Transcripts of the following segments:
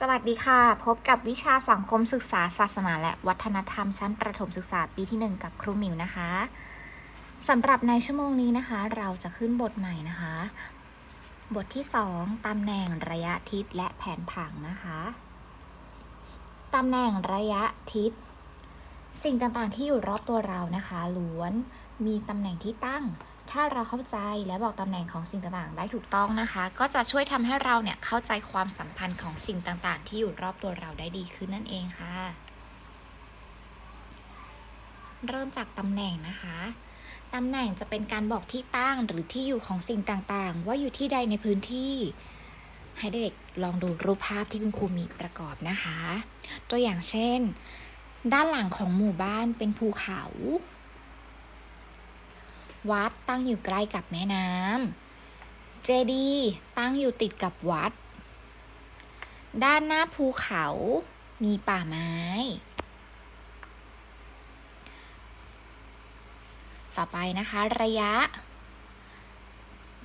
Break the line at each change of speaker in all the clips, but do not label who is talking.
สวัสดีค่ะ พบกับวิชาสังคมศึกษาศาสนา และวัฒนธรรมชั้นประถมศึกษาปีที่ 1 กับครูหมิวนะคะสำหรับในชั่วโมงนี้นะคะ เราจะขึ้นบทใหม่นะคะ บทที่ 2ตำแหน่งระยะทิศและแผนผังนะคะตำแหน่งระยะทิศ สิ่งต่างๆที่อยู่รอบตัวเรานะคะล้วนมีตำแหน่งที่ตั้ง ถ้าเราเข้าใจและบอกตำแหน่งของสิ่งต่างๆ ได้ถูกต้องนะคะ ก็จะช่วยทำให้เราเนี่ยเข้าใจความสัมพันธ์ของสิ่งต่างๆ ที่อยู่รอบตัวเราได้ดีขึ้นนั่นเองค่ะ เริ่มจากตำแหน่งนะคะตำแหน่งจะเป็นการบอกที่ตั้งหรือที่อยู่ของสิ่งต่างๆ ว่าอยู่ที่ใดในพื้นที่ ให้เด็กๆลองดูรูปภาพที่คุณครูมีประกอบนะคะ ตัวอย่างเช่น ด้านหลังของหมู่บ้านเป็นภูเขา วัดตั้งอยู่ใกล้กับแม่น้ำเจดีย์ตั้งอยู่ติดกับวัด ด้านหน้าภูเขามีป่าไม้ ต่อไปนะคะระยะ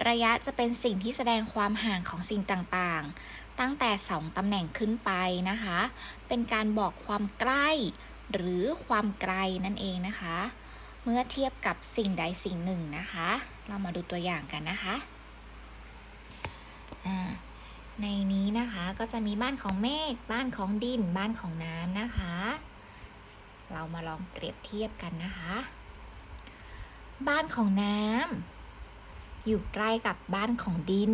ระยะจะเป็นสิ่งที่แสดงความห่างของสิ่งต่างๆ ตั้งแต่ 2 ตำแหน่งขึ้นไปนะคะ เป็นการบอกความใกล้ หรือความไกลนั่นเองนะคะ เมื่อเทียบกับสิ่งใดสิ่งหนึ่งนะคะ เรามาดูตัวอย่างกันนะคะในนี้นะคะก็จะมีบ้านของเมฆบ้านของดิน บ้านของน้ำนะคะ เรามาลองเปรียบเทียบกันนะคะ บ้านของน้ำอยู่ใกล้กับบ้านของดิน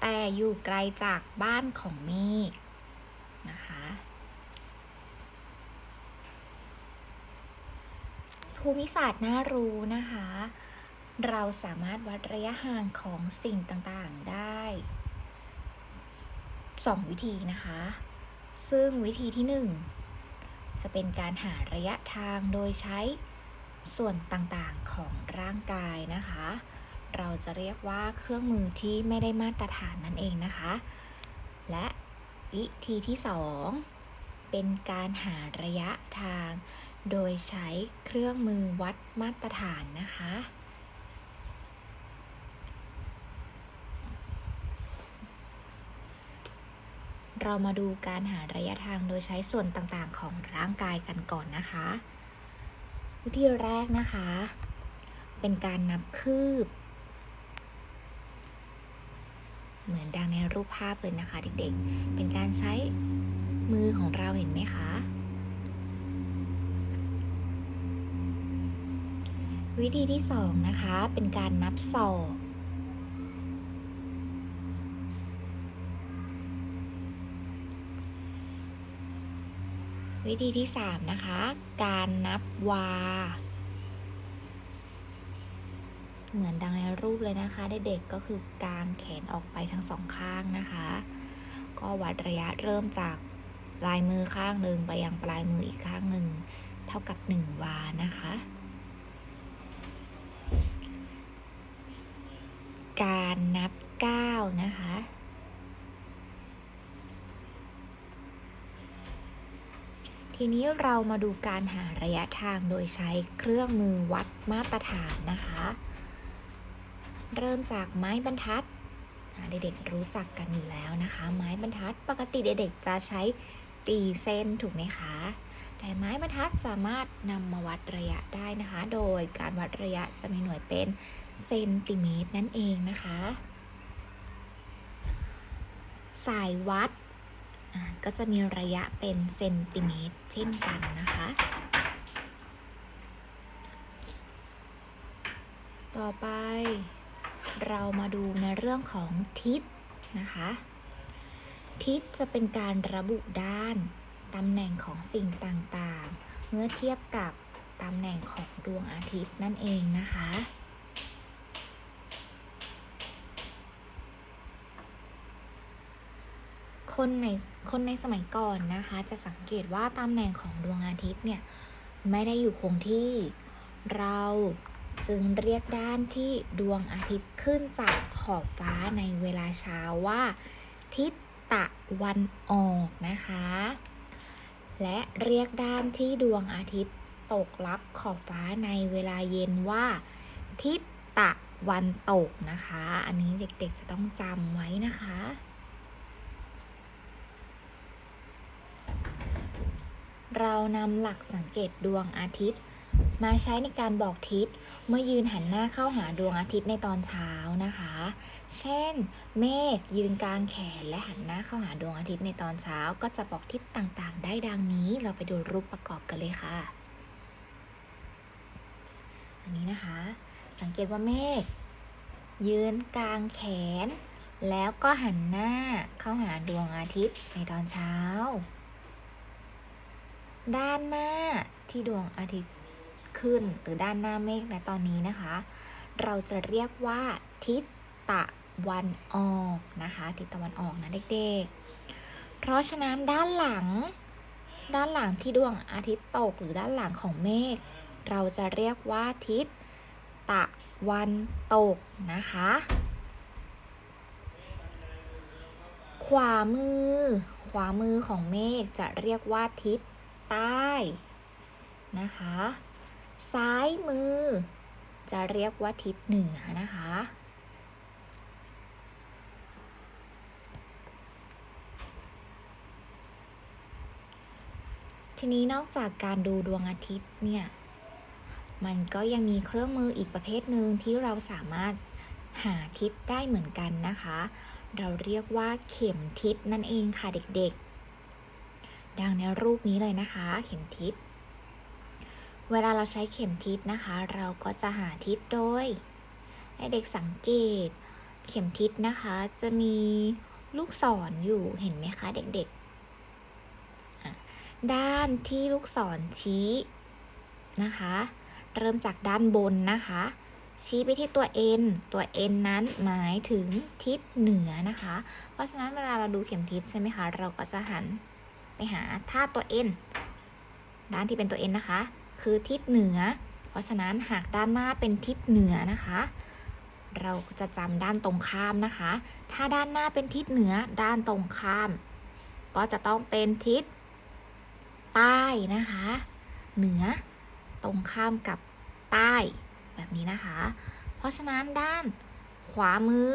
แต่อยู่ไกลจากบ้านของเมฆนะคะ ภูมิศาสตร์น่ารู้นะคะ เราสามารถวัดระยะห่างของสิ่งต่างๆได้ 2 วิธีนะคะ ซึ่งวิธีที่ 1 จะเป็นการหาระยะทางโดยใช้ส่วนต่างๆของร่างกายนะคะ เราจะเรียกว่าเครื่องมือที่ไม่ได้มาตรฐานนั่นเองนะคะ และวิธีที่ 2 เป็นการหาระยะทาง โดยใช้เครื่องมือวัดมาตรฐานนะคะ เรามาดูการหาระยะทางโดยใช้ส่วนต่างๆของร่างกายกันก่อนนะคะ วิธีแรกนะคะ เป็นการนับคืบ เหมือนดังในรูปภาพเลยนะคะเด็กๆ เป็นการใช้มือของเราเห็นไหมคะ วิธีที่สองนะคะ เป็นการนับศอกวิธีที่สามนะคะ การนับวา เหมือนดังในรูปเลยนะคะเด็กๆก็คือกางแขนออกไปทั้งสองข้างนะคะ ก็วัดระยะเริ่มจากปลายมือข้างหนึ่งไปยังปลายมืออีกข้างหนึ่ง เท่ากับ 1 วานะคะ การ นับก้านะคะ ทีนี้เรามาดูการหาระยะทางโดยใช้เครื่องมือวัดมาตรฐานนะคะ เริ่มจากไม้บรรทัดเด็กๆรู้จักกันอยู่แล้วนะคะ ไม้บรรทัดปกติเด็กๆจะใช้ตีเส้นถูกไหมคะ แต่ไม้บรรทัดสามารถนำมาวัดระยะได้นะคะ โดยการวัดระยะจะมีหน่วยเป็น เซนติเมตรนั่นเองนะคะ สายวัดก็จะมีระยะเป็นเซนติเมตรเช่นกันนะคะ ต่อไปเรามาดูในเรื่องของทิศนะคะ ทิศจะเป็นการระบุด้านตำแหน่งของสิ่งต่างๆ เมื่อเทียบกับตำแหน่งของดวงอาทิตย์นั่นเองนะคะ คนในคนในสมัยก่อนนะคะ จะสังเกตว่าตำแหน่งของดวงอาทิตย์เนี่ยไม่ได้อยู่คงที่เราจึงเรียกด้านที่ดวงอาทิตย์ขึ้นจากขอบฟ้าในเวลาเช้าว่า ทิศตะวันออกนะคะ และเรียกด้านที่ดวงอาทิตย์ตกลับขอบฟ้าในเวลาเย็นว่า ทิศตะวันตกนะคะ อันนี้เด็กๆจะต้องจำไว้นะคะ เรานำหลักสังเกตดวงอาทิตย์ มาใช้ในการบอกทิศเมื่อยืนหันหน้าเข้าหาดวงอาทิตย์ในตอนเช้านะคะ เช่น เมฆยืนกลางแขนและหันหน้าเข้าหาดวงอาทิตย์ในตอนเช้า ก็จะบอกทิศต่างๆ ได้ดังนี้ เราไปดูรูปประกอบกันเลยค่ะ อันนี้นะคะ สังเกตว่าเมฆยืนกลางแขน แล้วก็หันหน้าเข้าหาดวงอาทิตย์ในตอนเช้า ด้านหน้าที่ดวงอาทิตย์ขึ้นหรือด้านหน้าเมฆในตอนนี้นะคะ เราจะเรียกว่าทิศตะวันออกนะคะทิศตะวันออกนะเด็กๆ เพราะฉะนั้นด้านหลัง ด้านหลังที่ดวงอาทิตย์ตกหรือด้านหลังของเมฆเราจะเรียกว่าทิศตะวันตกนะคะ ขวามือ ขวามือของเมฆจะเรียกว่าทิศ ใต้นะคะ ซ้ายมือ จะเรียกว่าทิศเหนือนะคะ ทีนี้นอกจากการดูดวงอาทิตย์เนี่ย มันก็ยังมีเครื่องมืออีกประเภทหนึ่งที่เราสามารถหาทิศได้เหมือนกันนะคะ เราเรียกว่าเข็มทิศนั่นเองค่ะเด็กๆ ดังในรูปนี้เลยนะคะ เข็มทิศ เวลาเราใช้เข็มทิศนะคะ เราก็จะหาทิศโดย ให้เด็กสังเกต เข็มทิศนะคะ จะมีลูกศรออยู่เห็นไหมคะเด็กๆ ด้านที่ลูกศรชี้นะคะ เริ่มจากด้านบนนะคะ ชี้ไปที่ตัว N ตัว N นั้นหมายถึงทิศเหนือนะคะ เพราะฉะนั้นเวลาเราดูเข็มทิศใช่ไหมคะ เราก็จะหัน ไปหาถ้าตัว N ด้านที่เป็นตัว N นะคะ คือทิศเหนือ เพราะฉะนั้นหากด้านหน้าเป็นทิศเหนือนะคะ เราจะจำด้านตรงข้ามนะคะ ถ้าด้านหน้าเป็นทิศเหนือด้านตรงข้าม ก็จะต้องเป็นทิศใต้นะคะ เหนือตรงข้ามกับใต้แบบนี้นะคะ เพราะฉะนั้นด้านขวามือ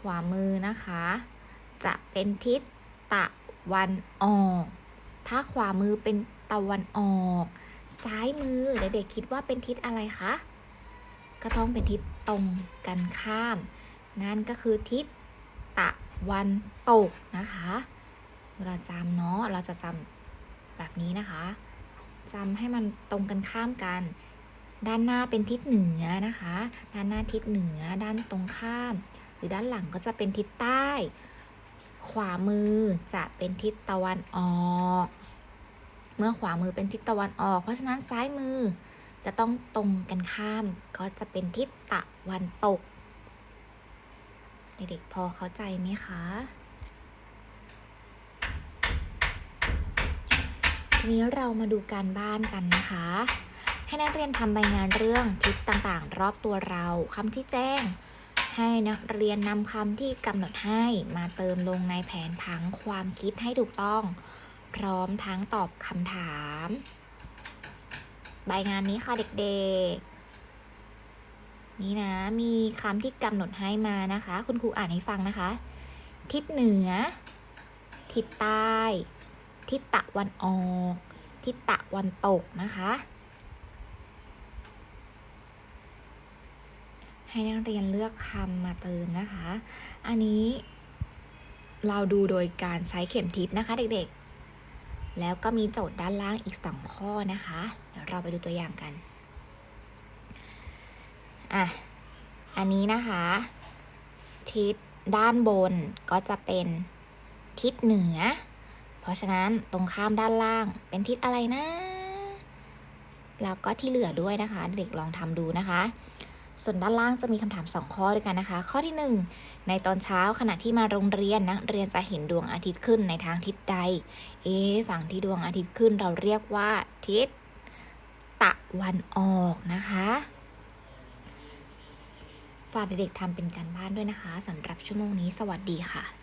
ขวามือนะคะ จะเป็นทิศตะ วันออก ถ้าขวามือเป็นตะวันออก ซ้ายมือเด็กๆคิดว่าเป็นทิศอะไรคะ ก็ต้องเป็นทิศตรงกันข้าม นั่นก็คือทิศตะวันตกนะคะเวลาจำเนาะ เราจะจำแบบนี้นะคะจำให้มันตรงกันข้ามกัน ด้านหน้าเป็นทิศเหนือนะคะ ด้านหน้าทิศเหนือ ด้านตรงข้าม หรือด้านหลังก็จะเป็นทิศใต้ ขวามือจะเป็นทิศตะวันออก เมื่อขวามือเป็นทิศตะวันออก เพราะฉะนั้นซ้ายมือจะต้องตรงกันข้าม ก็จะเป็นทิศตะวันตก เด็กๆพอเข้าใจไหมคะ ทีนี้เรามาดูการบ้านกันนะคะ ให้นักเรียนทำใบงานเรื่องทิศต่างๆ รอบตัวเราคำที่แจ้ง ให้นักเรียนนำคำที่กำหนดให้มาเติมลงในแผนผังความคิดให้ถูกต้อง พร้อมทั้งตอบคำถาม ใบงานนี้ค่ะเด็กๆ นี่นะ มีคำที่กำหนดให้มานะคะ คุณครูอ่านให้ฟังนะคะ ทิศเหนือ ทิศใต้ ทิศตะวันออก ทิศตะวันตกนะคะ ให้นักเรียนเลือกคำมาเติมนะคะ อันนี้เราดูโดยการใช้เข็มทิศนะคะเด็กๆ แล้วก็มีโจทย์ด้านล่างอีกสองข้อนะคะ เดี๋ยวเราไปดูตัวอย่างกัน อะ อันนี้นะคะ ทิศด้านบนก็จะเป็นทิศเหนือ เพราะฉะนั้นตรงข้ามด้านล่างเป็นทิศอะไรนะ แล้วก็ที่เหลือด้วยนะคะ เด็กลองทำดูนะคะ ส่วนด้านล่างจะมีคำถาม 2 ข้อด้วยกันนะคะ ข้อที่ 1 ในตอนเช้าขณะที่มาโรงเรียนนักเรียนจะเห็นดวงอาทิตย์ขึ้นในทางทิศใด เอ๊ฝั่งที่ดวงอาทิตย์ขึ้นเราเรียกว่าทิศตะวันออกนะคะฝากเด็กๆทำเป็นการบ้านด้วยนะคะสำหรับชั่วโมงนี้สวัสดีค่ะ